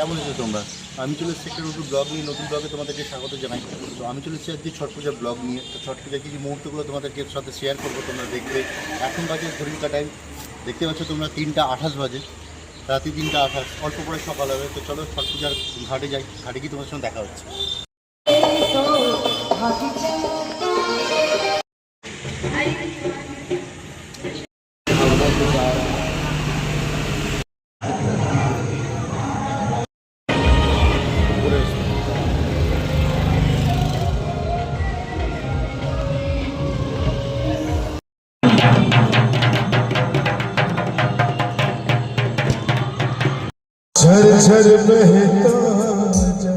কেমন আছো তোমরা? আমি চলে এসেছি একটা নতুন ব্লগ নিয়ে, নতুন ব্লগে তোমাদেরকে স্বাগত জানাই। তো আমি চলে এসেছি আজকে ছট পূজার ব্লগ নিয়ে। তো ছট পূজার কিছু মুহূর্তগুলো তোমাদেরকে সাথে শেয়ার করব তোমরা দেখবে। এখন বাজে ঘড়ির কাটাই দেখতে পাচ্ছ তোমরা তিনটা আঠাশ বাজে। রাতে তিনটা আঠাশ। অল্প পরে সকাল হবে। তো চলো ছট পূজার ঘাটে যাই। ঘাটে গিয়ে তোমার সঙ্গে দেখা হচ্ছে। झर झर बहता जा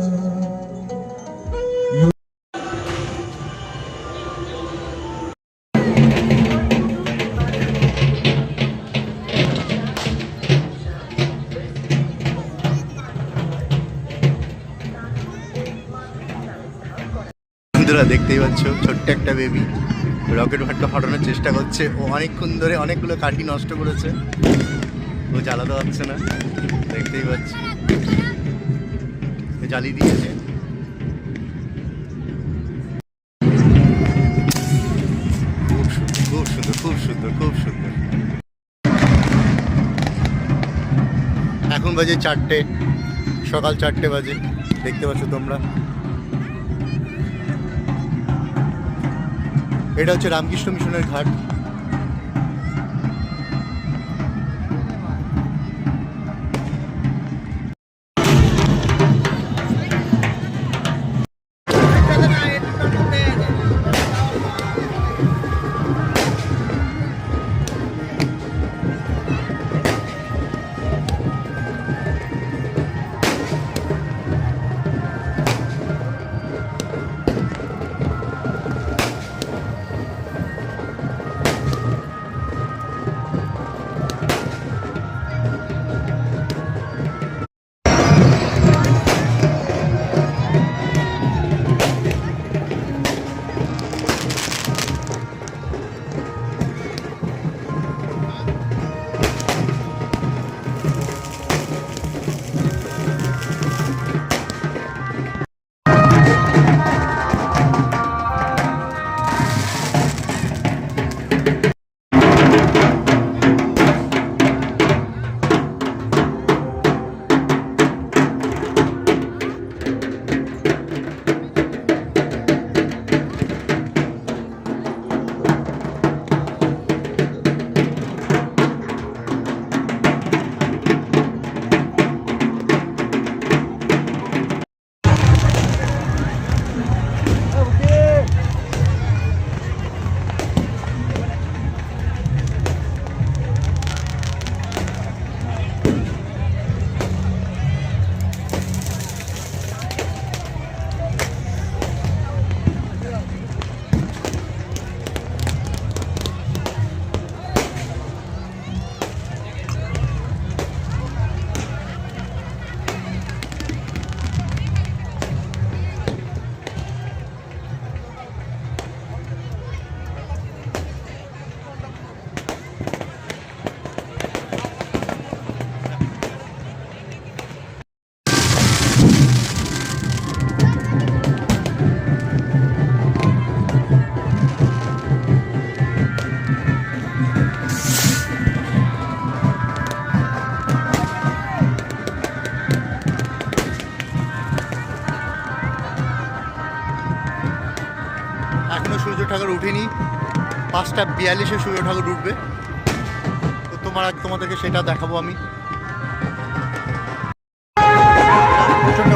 বন্ধুরা দেখতেই পাচ্ছ ছোট্ট একটা বেবি রকেট ফাটকা ফাটানোর চেষ্টা করছে ও অনেকক্ষণ ধরে অনেকগুলো কাঠি নষ্ট করেছে ও জ্বালাতে পারছে না। দেখতেই পাচ্ছি। ও জ্বালিয়ে দিয়েছে। খুব সুন্দর খুব সুন্দর খুব সুন্দর এখন বাজে চারটে, সকাল চারটে বাজে। দেখতে পাচ্ছ তোমরা। এটা হচ্ছে রামকৃষ্ণ মিশনের ঘাট। উঠেনি পাঁচটা বিয়াল্লিশে সূর্য ঠাকুর উঠবে। তো তোমার তোমাদেরকে সেটা দেখাবো আমি। প্রচণ্ড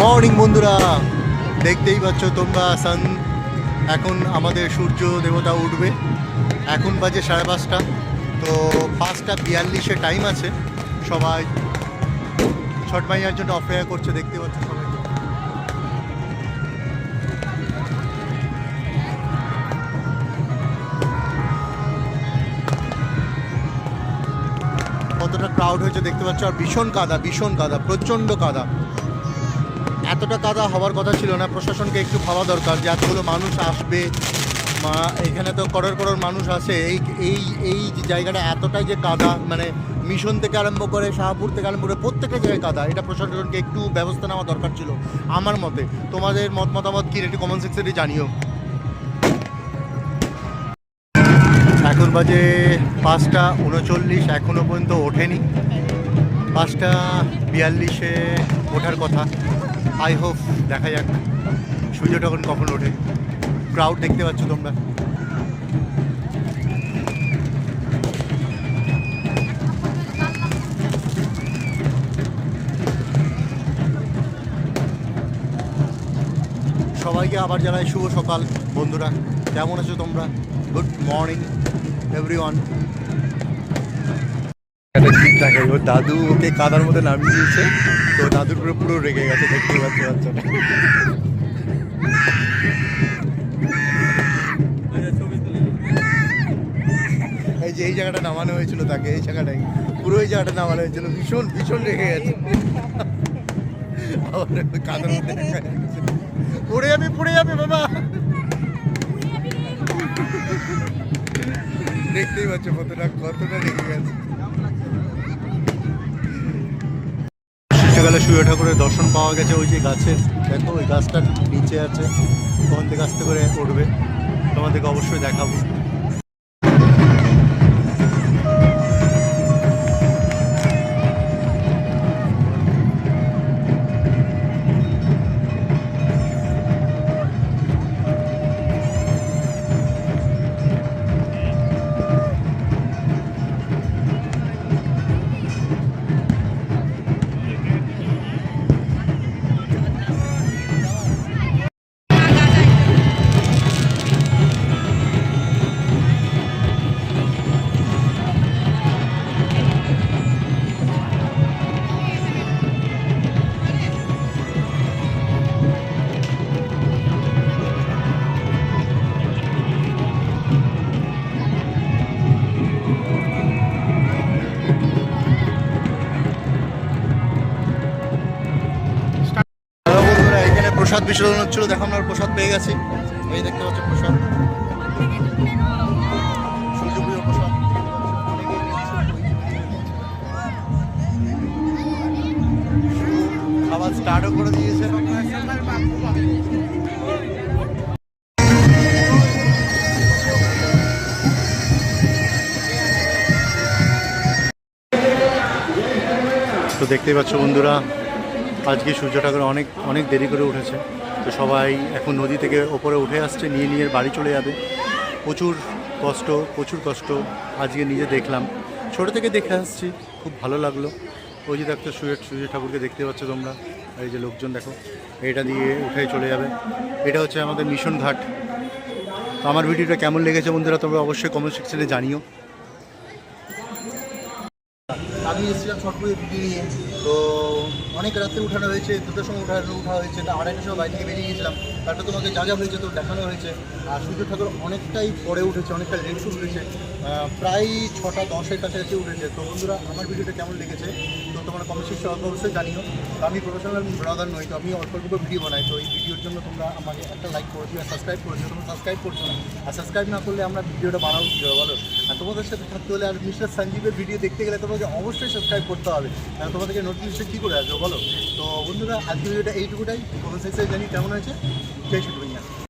মর্নিং বন্ধুরা। দেখতেই পাচ্ছ তোমরা সান এখন আমাদের সূর্য দেবতা উঠবে। এখন বাজে সাড়ে পাঁচটা, তো পাঁচটা বিয়াল্লিশে টাইম আছে। সবাই ছট মাইয়ার জন্য অপেক্ষা করছে, দেখতে পাচ্ছ সবাই। কতটা ক্রাউড হয়েছে দেখতে পাচ্ছ, আর ভীষণ কাদা ভীষণ কাদা, প্রচণ্ড কাদা। এতটা কাদা হওয়ার কথা ছিল না। প্রশাসনকে একটু ভাবা দরকার যে এতগুলো মানুষ আসবে। মা, এখানে তো করোড় করোড় মানুষ আসে এই এই এই জায়গাটা এতটাই যে কাদা মানে মিশন থেকে আরম্ভ করে শাহপুর থেকে আরম্ভ করে প্রত্যেকটা জায়গায় কাদা। এটা প্রশাসনকে একটু ব্যবস্থা নেওয়া দরকার ছিল আমার মতে। তোমাদের মত, মতামত কি? একটু কমেন্ট সেকশনে জানিও। এখন বাজে পাঁচটা উনচল্লিশ এখনও পর্যন্ত ওঠেনি। পাঁচটা বিয়াল্লিশে ওঠার কথা। আই হোপ দেখা যাক। সূর্য তখন কখন ওঠে। ক্রাউড দেখতে পাচ্ছ তোমরা। সবাইকে আবার জানাই শুভ সকাল, বন্ধুরা। কেমন আছো তোমরা? গুড মর্নিং এভরিওয়ান দেখে ওর দাদু ওকে কাদার মধ্যে নামিয়ে দিয়েছে। তো দাদুর পুরো পুরো রেগে গেছে, দেখতে পাচ্ছি বাচ্চাটা। এই যে এই জায়গাটা নামানো হয়েছিল তাকে, এই জায়গাটাই। পুরো এই জায়গাটা নামানো হয়েছিল। ভীষণ ভীষণ রেগে গেছে। কাদার মধ্যে পড়ে যাবে পড়ে যাবে বাবা। দেখতেই পাচ্ছ কতটা কতটা রেগে গেছে। সকালে সূর্য ঠাকুরের দর্শন পাওয়া গেছে ওই যে গাছে। দেখো, ওই গাছটার নিচে আছে ওখান থেকে আসতে করে উঠবে, তোমাদেরকে অবশ্যই দেখাবো। প্রসাদ হচ্ছিল দেখো আমরা প্রসাদ পেয়ে গেছি। এই দেখতে পাচ্ছ প্রসাদ। খাবার স্টার্টও করে দিয়েছে। তো দেখতেই পাচ্ছ বন্ধুরা, আজকে সূর্য ঠাকুর অনেক অনেক দেরি করে উঠেছে। তো সবাই এখন নদী থেকে ওপরে উঠে আসছে, নিয়ে নিয়ে বাড়ি চলে যাবে। প্রচুর কষ্ট প্রচুর কষ্ট আজকে নিজে দেখলাম। ছোটো থেকে দেখে আসছি, খুব ভালো লাগল। ওই যে দেখতো সূর্য সূর্য ঠাকুরকে দেখতে পাচ্ছ তোমরা। এই যে লোকজন দেখো, এটা দিয়ে উঠে চলে যাবে। এটা হচ্ছে আমাদের মিশন ঘাট। তো আমার ভিডিওটা কেমন লেগেছে বন্ধুরা, তোমরা অবশ্যই কমেন্ট সেকশনে জানিও। আমি এসেছিলাম ছটপুরে ভিডিও নিয়ে। তো অনেক রাত্রে উঠানো হয়েছে, দুটোর সময় উঠানো উঠা হয়েছে, তা আড়াইটার সময় বাড়ি থেকে বেরিয়ে গিয়েছিলাম। তারপর তোমাকে যা যা হয়েছে তো দেখানো হয়েছে। আর সূর্য ঠাকুর অনেকটাই পরে উঠেছে, অনেকটা লেট উঠেছে। প্রায় ছটা, দশের কাছাকাছি উঠেছে। তো বন্ধুরা, আমার ভিডিওটা কেমন লেগেছে? তো তোমরা কমেন্ট সেকশন অবশ্যই জানিও। আমি প্রফেশনাল ব্লগার নই, তো আমি অল্প অল্প ভিডিও বানাই, তো এই ভিডিওর জন্য তোমরা আমাকে একটা লাইক করে দিও সাবস্ক্রাইব করে দিও তোমরা সাবস্ক্রাইব করছ না। আর সাবস্ক্রাইব না করলে আমরা ভিডিওটা বানাবো কী বলো? আর তোমাদের সাথে থাকতে হলে আর মিস্টার সঞ্জীবের ভিডিও দেখতে গেলে তোমাকে অবশ্যই সাবস্ক্রাইব করতে হবে। কারণ তোমাদেরকে নোটিফিকেশন কী করে আসবে বলো? তো বন্ধুরা আজকে ভিডিওটা এইটুকুটাই। কোনো সেকশনে জানি কেমন আছে সেই শ্রী